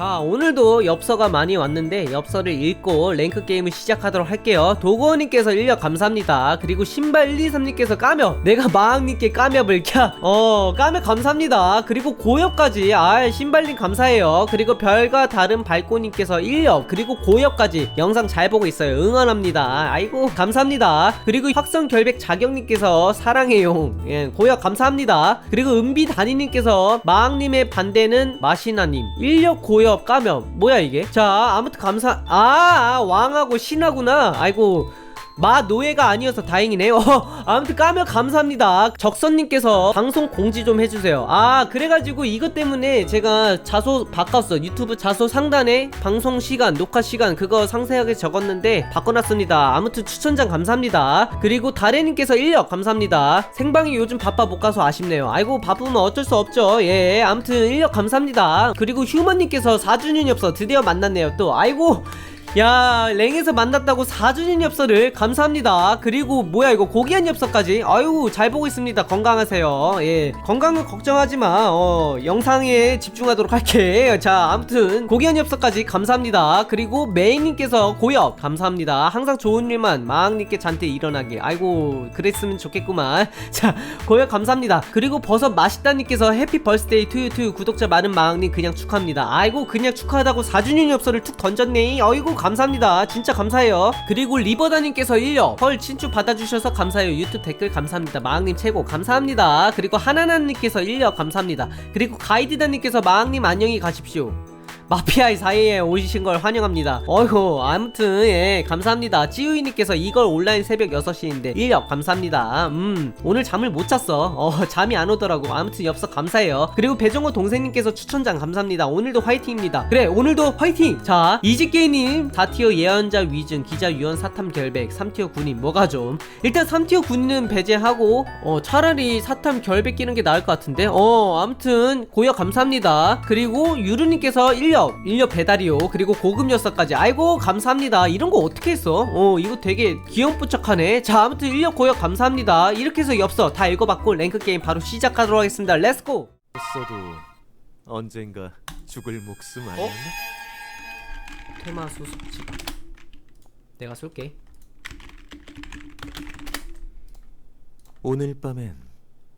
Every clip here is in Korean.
자 오늘도 엽서가 많이 왔는데 엽서를 읽고 랭크 게임을 시작하도록 할게요. 도고님께서 인력 감사합니다. 그리고 신발 123님께서 까며 내가 마왕님께 까며을 캬어 까며 감사합니다. 그리고 고엽까지. 아 신발님 감사해요. 그리고 별과 다른 발코님께서 인력 그리고 고엽까지 영상 잘 보고 있어요. 응원합니다. 아이고 감사합니다. 그리고 확성 결백 자경님께서 사랑해요. 예 고엽 감사합니다. 그리고 은비 다니님께서 마왕님의 반대는 마시나님. 인력 고엽 까면. 뭐야 이게? 자 아무튼 감사 아, 아 왕하고 신하구나. 아이고 마 노예가 아니어서 다행이네요. 아무튼 까면 감사합니다. 적선님께서 방송 공지 좀 해주세요. 아 그래가지고 이것 때문에 제가 자소 바꿨어. 유튜브 자소 상단에 방송 시간, 녹화 시간 그거 상세하게 적었는데 바꿔놨습니다. 아무튼 추천장 감사합니다. 그리고 다래님께서 인력 감사합니다. 생방이 요즘 바빠 못 가서 아쉽네요. 아이고 바쁘면 어쩔 수 없죠. 예 아무튼 인력 감사합니다. 그리고 휴먼님께서 4주년 엽서 드디어 만났네요. 또 아이고 야 랭에서 만났다고 4주년 엽서를 감사합니다. 그리고 뭐야 이거 고귀한 엽서까지? 아유 잘 보고 있습니다. 건강하세요. 예 건강은 걱정하지마. 어 영상에 집중하도록 할게. 자 아무튼 고귀한 엽서까지 감사합니다. 그리고 메인님께서 고엽 감사합니다. 항상 좋은 일만 마왕님께 잔뜩 일어나길 아이고 그랬으면 좋겠구만. 자 고엽 감사합니다. 그리고 버섯 맛있다님께서 해피 벌스데이 투유 투유 구독자 많은 마왕님 그냥 축하합니다. 아이고 그냥 축하하다고 4주년 엽서를 툭 던졌네. 어이구 감사합니다. 진짜 감사해요. 그리고 리버다님께서 1력 헐 친추 받아주셔서 감사해요. 유튜브 댓글 감사합니다. 마왕님 최고 감사합니다. 그리고 하나나님께서 1력 감사합니다. 그리고 가이드다님께서 마왕님 안녕히 가십시오 마피아의 사이에 오신 걸 환영합니다. 어휴, 아무튼, 예, 감사합니다. 찌우이님께서 이걸 온라인 새벽 6시인데, 1력 감사합니다. 음, 오늘 잠을 못 잤어. 어, 잠이 안 오더라고. 아무튼 엽서 감사해요. 그리고 배정호 동생님께서 추천장 감사합니다. 오늘도 화이팅입니다. 그래, 오늘도 화이팅! 자, 이지게이님, 4티어 예언자 위증, 기자 유언 사탐 결백, 3티어 군인, 뭐가 좀. 일단 3티어 군인은 배제하고, 어, 차라리 사탐 결백 끼는 게 나을 것 같은데, 어, 아무튼, 고역 감사합니다. 그리고 유루님께서 1력, 1력 배달이요. 그리고 고급 엽서까지. 아이고, 감사합니다. 이런 거 어떻게 했어? 어, 이거 되게 귀염뽀짝하네. 자, 아무튼 1력 고역 감사합니다. 이렇게 해서 엽서 다 읽어봤고, 랭크 게임 바로 시작하도록 하겠습니다. 렛츠고! 했어도 언젠가 죽을 목숨 아니었나? 테마 수습지가. 내가 쏠게. 오늘 밤엔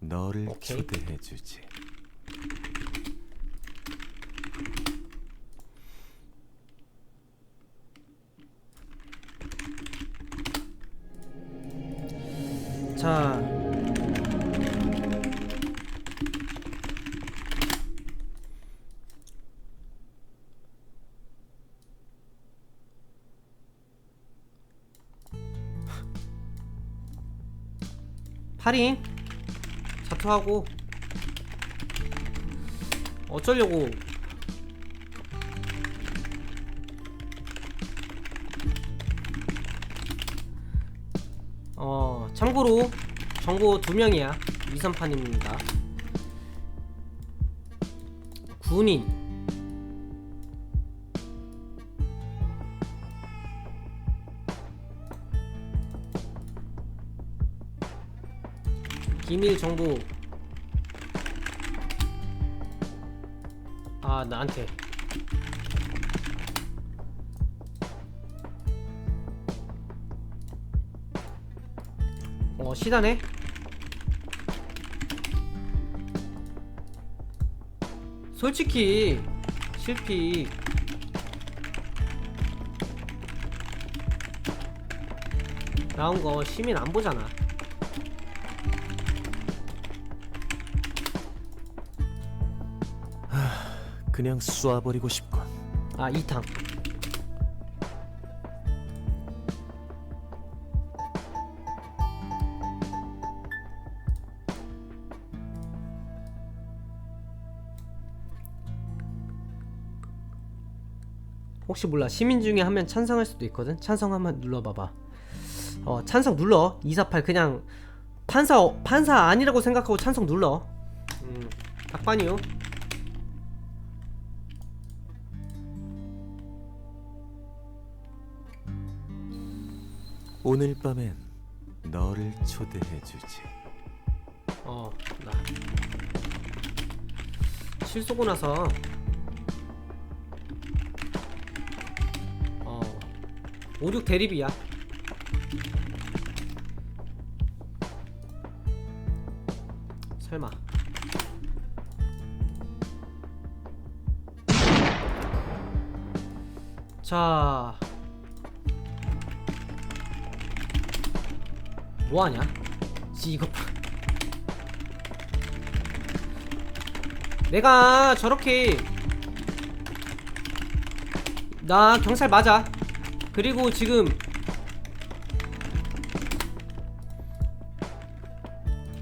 너를 오케이. 초대해주지. 자. 팔인 자투하고 어쩌려고 참고로 정보 두 명이야. 위선판입니다. 군인. 기밀 정보. 아 나한테 어 시다네 솔직히 실피. 나온 거 시민 안 보잖아. 그냥 쏘아버리고 싶군. 아 이탕 혹시 몰라. 시민 중에 한 명 찬성할 수도 있거든. 찬성 한번 눌러봐봐. 어 찬성 눌러. 248 그냥 판사 어, 판사 아니라고 생각하고 찬성 눌러. 음 딱반이요 오늘 밤엔 너를 초대해 주지. 어, 나. 실쏘고 나서 56 대립이야 설마 자 뭐하냐? 씨 이거 봐. 내가 저렇게 나 경찰 맞아 그리고 지금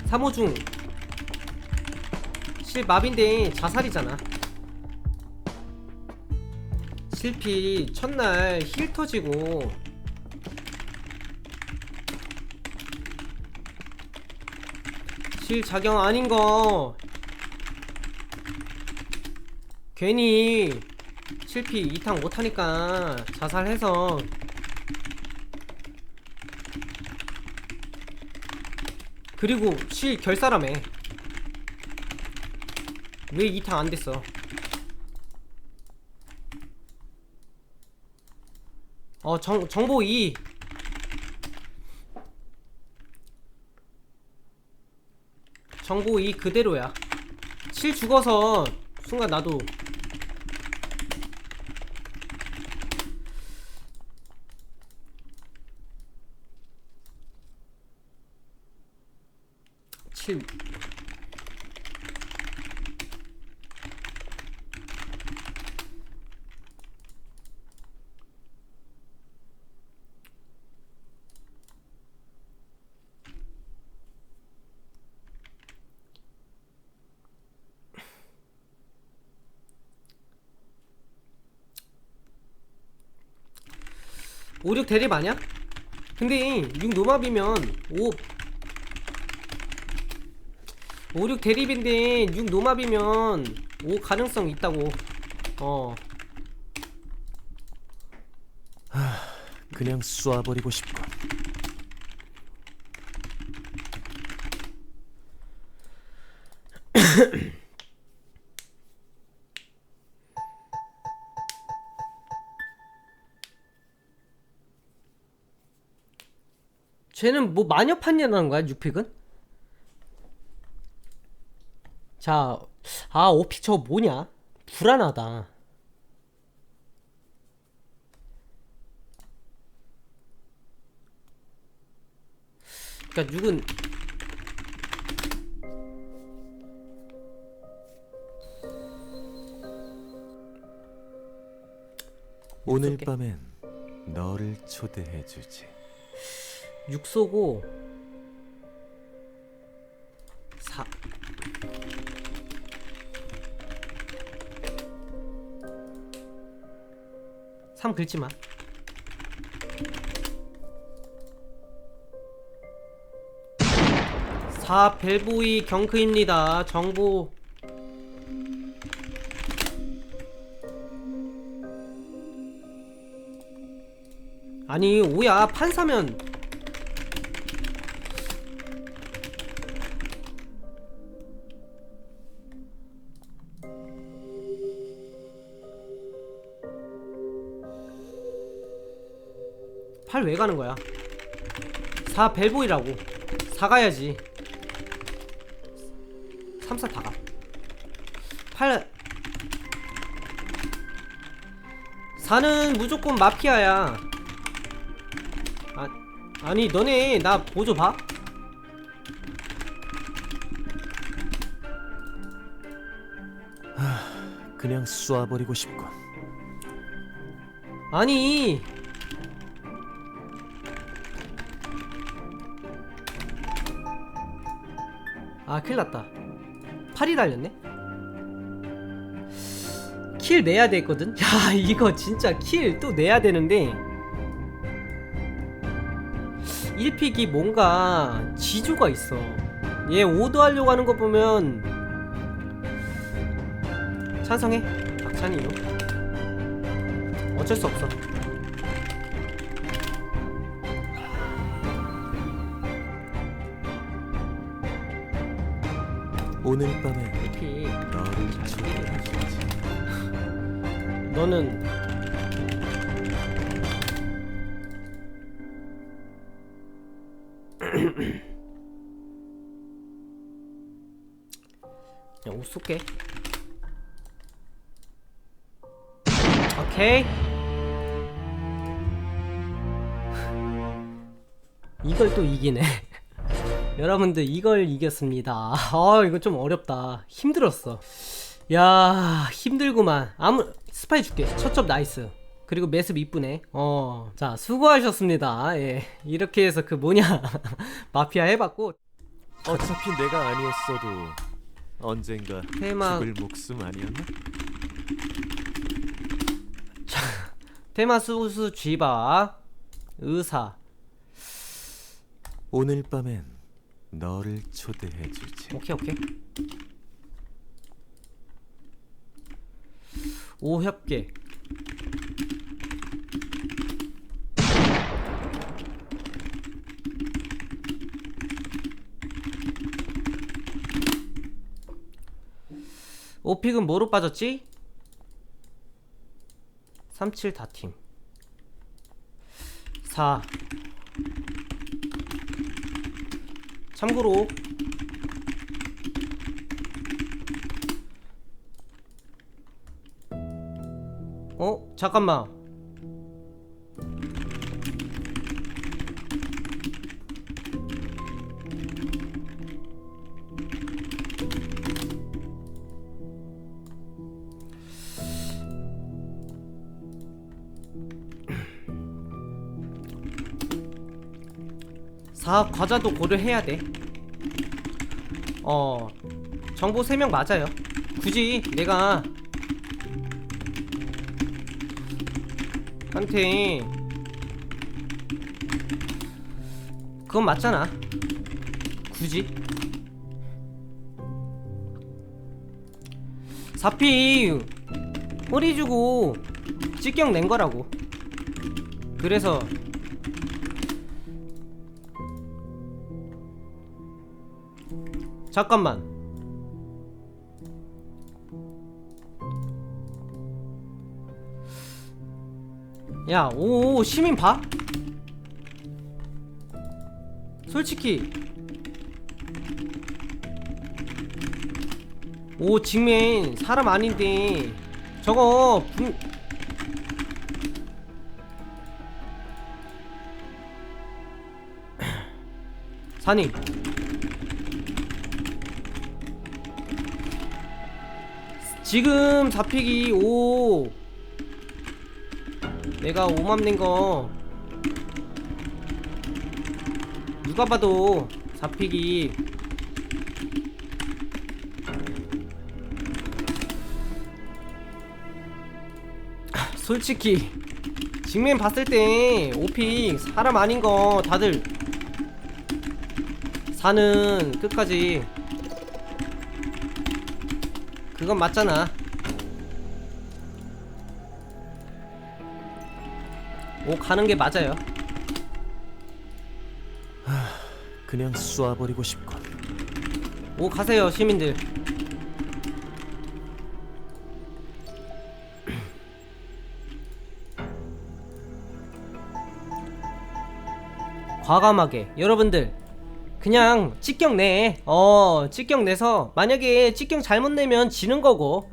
삼호중 실마비인데 자살이잖아. 실피 첫날 힐 터지고 실 작용 아닌 거 괜히 실피 이탕 못하니까 자살해서. 그리고 실 결사람에 왜 이탕 안 됐어? 어 정, 정보 2 정보 2 그대로야. 실 죽어서 순간 나도 5, 6 대립 아냐? 근데 6 노맙이면 5 5, 6 대립인데 6 노맙이면 5 가능성 있다고. 어. 하, 그냥 쏴버리고 싶군 쟤는 뭐 마녀 판이라는 거야 6픽은? 자, 아 5픽 저거 뭐냐? 불안하다 그니까 6은 오늘. 밤엔 너를 초대해 주지. 6소고 4 3 긁지마. 사 벨보이 경크입니다. 정보 아니 오야 판사면 팔왜 가는 거야? 4 벨보이라고 4 가야지 3, 4 다가 8 4는 무조건 마피아야 아, 아니 너네 나 보조 봐? 그냥 쏴버리고 싶군. 아니 아 큰일났다. 팔이 달렸네? 킬 내야 되거든? 야 이거 진짜 킬 또 내야 되는데. 1픽이 뭔가 지조가 있어. 얘 오도 하려고 하는 거 보면 찬성해. 박찬이요 어쩔 수 없어 오늘 밤에 이렇게 너를 초대하겠지. 너는 그냥 옷 쏠게. 오케이. 이걸 또 이기네. 여러분들 이걸 이겼습니다. 아 이거 좀 어렵다. 힘들었어. 야 힘들구만. 아무 스파이 줄게. 첫접 나이스. 그리고 매습 이쁘네. 어 자 수고하셨습니다. 예 이렇게 해서 그 뭐냐. 마피아 해봤고. 어차피 내가 아니었어도 언젠가 테마 죽을 목숨 아니었나? 테마 수수 쥐바 의사. 오늘 밤엔 너를 초대해 주지. 오케이 오케이 오협계 오픽은 뭐로 빠졌지? 37 다팀 4 참고로 어? 잠깐만 사업 과자도 고려해야 돼. 어, 정보 3명 맞아요. 굳이 내가 한테 그건 맞잖아. 굳이 사피 허리 주고 직경 낸 거라고. 그래서 잠깐만. 야, 오, 시민 봐? 솔직히. 오, 직맨, 사람 아닌데. 저거, 분... 사님. 지금 잡히기 5 내가 5맘 낸거. 누가 봐도 잡히기. 솔직히 직맨 봤을 때 오픽 사람 아닌 거 다들 사는 끝까지 그건 맞잖아. 오 가는 게 맞아요. 그냥 쏘아버리고 싶군. 오 가세요 시민들. 과감하게 여러분들 그냥 직경 내. 어, 직경 내서 만약에 직경 잘못 내면 지는 거고.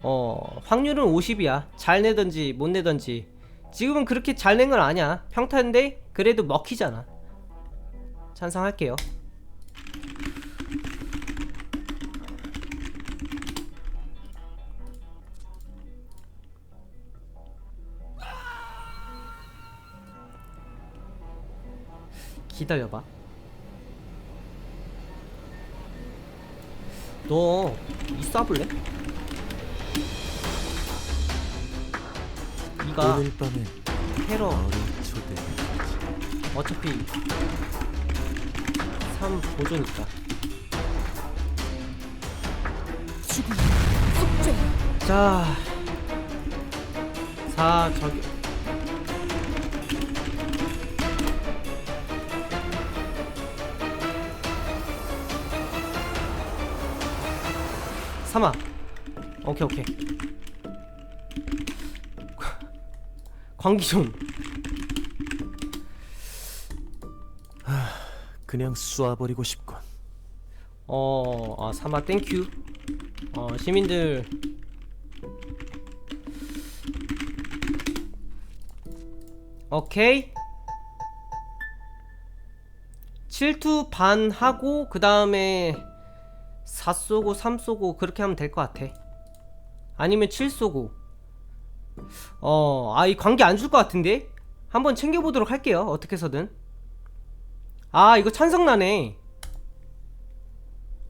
어, 확률은 50이야. 잘 내든지 못 내든지. 지금은 그렇게 잘 낸 건 아니야. 평타인데 그래도 먹히잖아. 찬성할게요. 기다려봐. 너 있어볼래? 이가 오늘 밤엔 테러. 너를 초대해주지. 어차피 3 보조니까. 자, 4 저기 삼아 오케이 오케이 광기 좀 그냥 쏘아버리고 싶군. 어, 아, 사마 땡큐. 어, 시민들. 오케이. 7투 반 하고, 그 다음에 4 쏘고, 3 쏘고, 그렇게 하면 될 것 같아. 아니면 7 쏘고. 어, 아, 이 관계 안 줄 것 같은데? 한번 챙겨보도록 할게요. 어떻게 해서든. 아, 이거 찬성나네.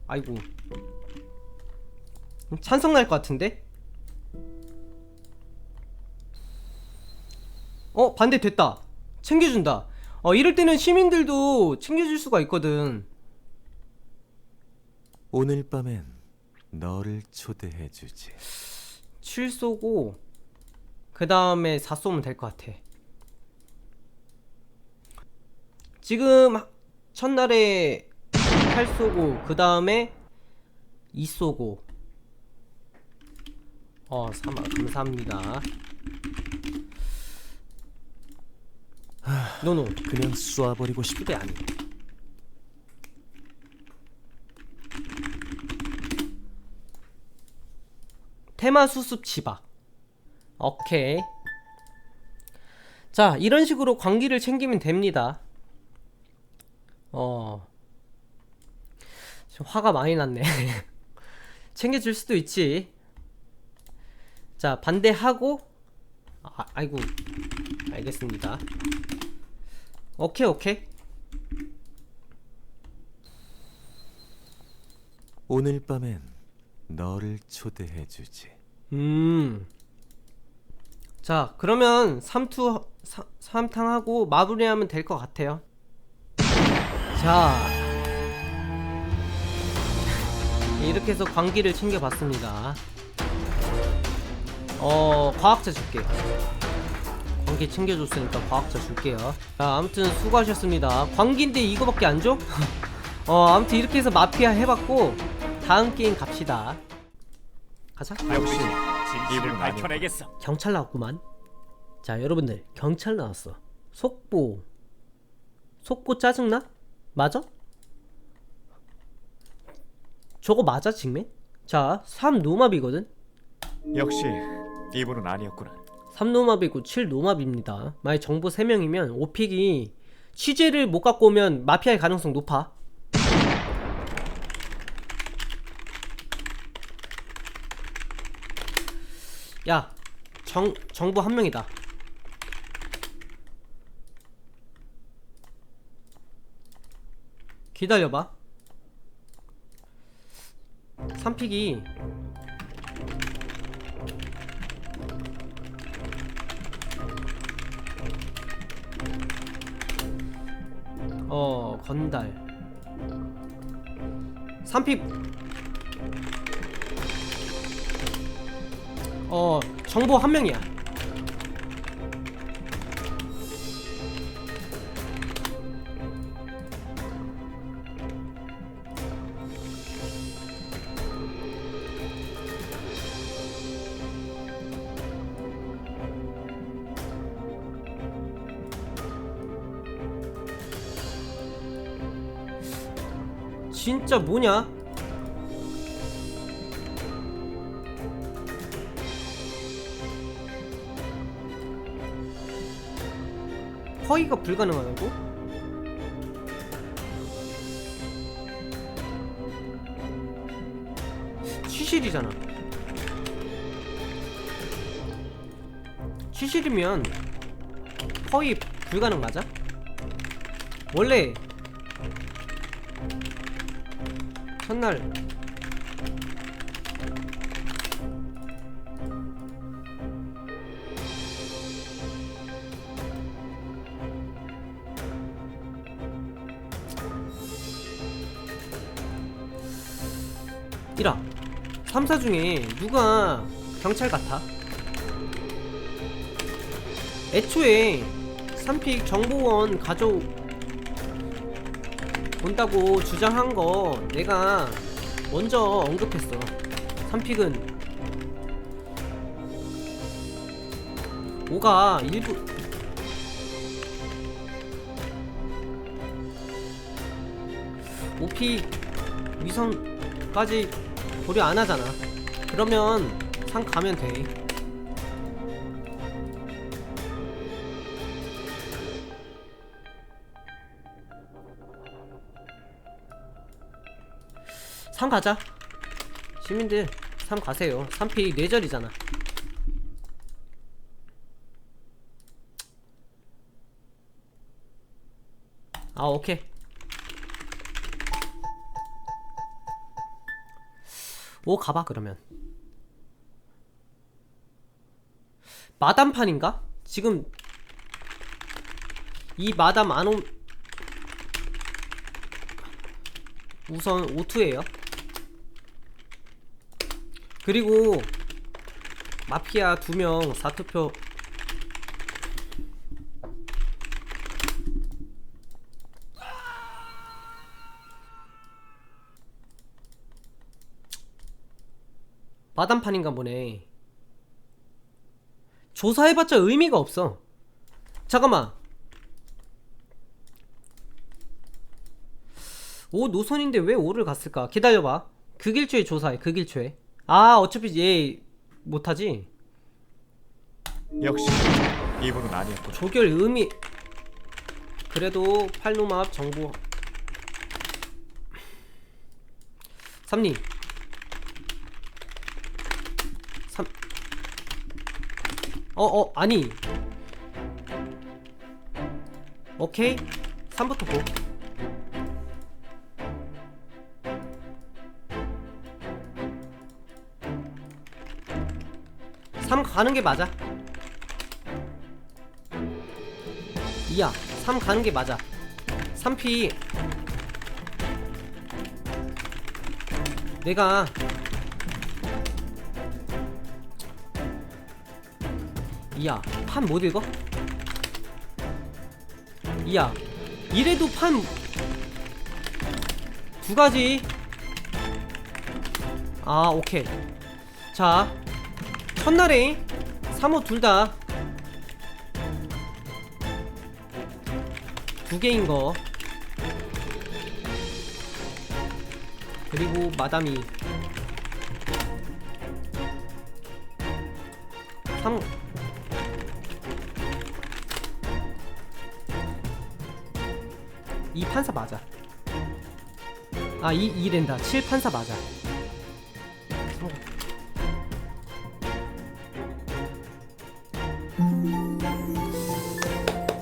아이고 찬성 날 것 같은데? 어 반대 됐다 챙겨준다 어 이럴 때는 시민들도 챙겨줄 수가 있거든 오늘 밤엔 너를 초대해 주지. 7 쏘고 그 다음에 4 쏘면 될 것 같아 지금 하- 첫날에 8 쏘고 그 다음에 2 쏘고 어 사마 감사합니다 노노 그냥 쏘아버리고 싶. 휴대 아니 테마 수습 치박 오케이. 자 이런 식으로 광기를 챙기면 됩니다. 어. 화가 많이 났네. 챙겨줄 수도 있지. 자 반대하고 아, 아이고. 알겠습니다. 오케이 오케이. 오늘 밤엔 너를 초대해 주지. 음. 자, 그러면 3투 3탕 하고 마무리하면 될 것 같아요. 자. 이렇게 해서 광기를 챙겨 봤습니다. 어, 과학자 줄게. 광기 챙겨 줬으니까 과학자 줄게요. 자, 아무튼 수고하셨습니다. 광기인데 이거밖에 안 줘? 어, 아무튼 이렇게 해서 마피아 해 봤고, 다음 게임 갑시다. 가자. 역시 진실을 밝혀내겠어. 경찰 나왔구만. 자, 여러분들 경찰 나왔어. 속보. 속보 짜증나? 맞아? 저거 맞아, 직맨? 자, 3 노마비거든? 역시 이분은 아니었구나. 3 노마비고 7 노마비입니다. 만약 정보 3명이면 오픽이 취재를 못 갖고 오면 마피아의 가능성 높아. 야, 정, 정보 한 명이다. 기다려봐. 3픽이 어 건달 3픽 어 정보 한 명이야 진짜 뭐냐? 허위가 불가능하다고? 취실이잖아. 취실이면 허위 불가능 맞아? 원래 첫날 3사 중에 누가 경찰 같아? 애초에 3픽 정보원 가져 온다고 주장한 거 내가 먼저 언급했어. 3픽은 5가 일부 OP 위선까지 고려 안 하잖아. 그러면 상 가면 돼. 상 가자. 시민들 상 가세요. 3피 뇌절이잖아. 아 오케이. 오 가봐 그러면. 마담판인가? 지금 이 마담 안 온. 우선 오투예요. 그리고 마피아 두명 사투표 마담판인가 보네. 조사해봤자 의미가 없어. 잠깐만. 오 노선인데 왜 오를 갔을까? 기다려봐. 극일초에 조사해. 극일초에. 아 어차피 얘 못하지. 역시 이분은 아니었구나. 조결 의미. 그래도 팔로마업 정보. 삼님. 삼. 어, 어, 아니. 오케이. 3부터 고. 삼 가는 게 맞아. 이야, 3 가는 게 맞아. 3피. 내가 이야, 판 못 읽어? 이야, 이래도 판 두 가지. 아, 오케이. 자, 첫날에 3호 둘다 두 개인 거. 그리고 마담이 이, 이 된다. 7 판사 맞아.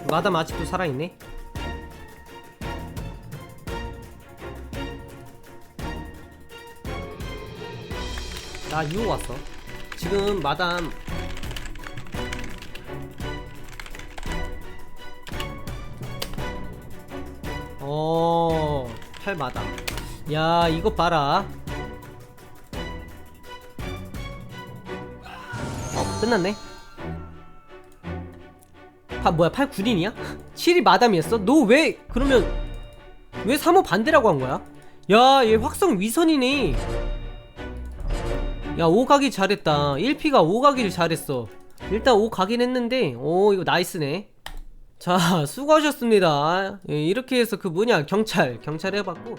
마담 아직도 살아있네. 나 유혹 왔어. 지금 마담 어, 팔 마담. 야, 이거 봐라. 어, 끝났네. 파 뭐야? 8 9인이야? 7이 마담이었어? 너 왜 그러면 왜 3호 반대라고 한 거야? 야, 얘 확성 위선이네. 야, 5 가기 잘했다. 1피가 5 가기를 잘했어. 일단 5 가긴 했는데, 오, 이거 나이스네. 자, 수고하셨습니다. 예, 이렇게 해서 그 뭐냐, 경찰, 경찰 해봤고.